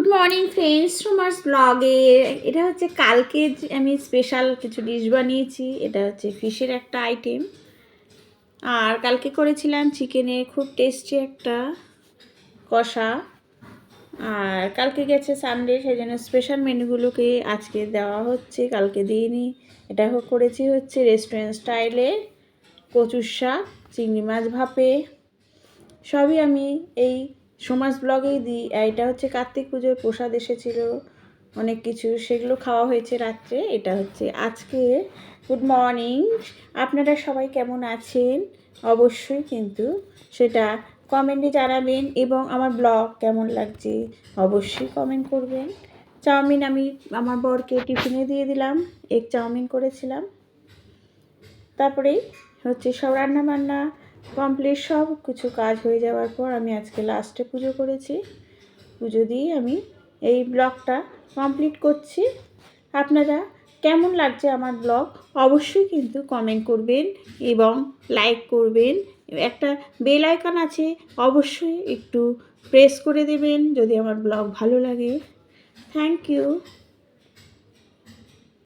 Good morning friends সুমার্স ব্লগে এটা হচ্ছে কালকে আমি স্পেশাল কিছু ডিশ বানিয়েছি। এটা হচ্ছে ফিশের একটা আইটেম আর কালকে করেছিলাম চিকেনের খুব টেস্টি একটা কষা। আর কালকে গেছে সানডে সেই জন্য স্পেশাল মেনুগুলোকে আজকে দেওয়া হচ্ছে, কালকে দিইনি। এটা করেছি হচ্ছে রেস্টুরেন্ট স্টাইলে কচুর শাক, চিংড়ি মাছ ভাপে। সবই আমি এই সমাজ ব্লগেই দিই এটা হচ্ছে কার্তিক পুজোর প্রসাদ এসেছিল, অনেক কিছু, সেগুলো খাওয়া হয়েছে রাত্রে, এটা হচ্ছে আজকে। গুড মর্নিং আপনারা সবাই কেমন আছেন? অবশ্যই কিন্তু সেটা কমেন্টে জানাবেন, এবং আমার ব্লগ কেমন লাগছে অবশ্যই কমেন্ট করবেন। চাউমিন আমি আমার বরকে টিফিনে দিয়ে দিলাম এগ চাউমিন করেছিলাম। তারপরেই হচ্ছে সব রান্না বান্না কমপ্লিট সব, কিছু কাজ হয়ে যাওয়ার পর আমি আজকে লাস্টে পুজো করেছি। পুজো দিয়ে আমি এই ব্লগটা কমপ্লিট করছি। আপনারা কেমন লাগছে আমার ব্লগ? অবশ্যই কিন্তু কমেন্ট করবেন এবং লাইক করবেন। একটা বেল আইকন আছে, অবশ্যই একটু প্রেস করে দেবেন যদি আমার ব্লগ ভালো লাগে। Thank you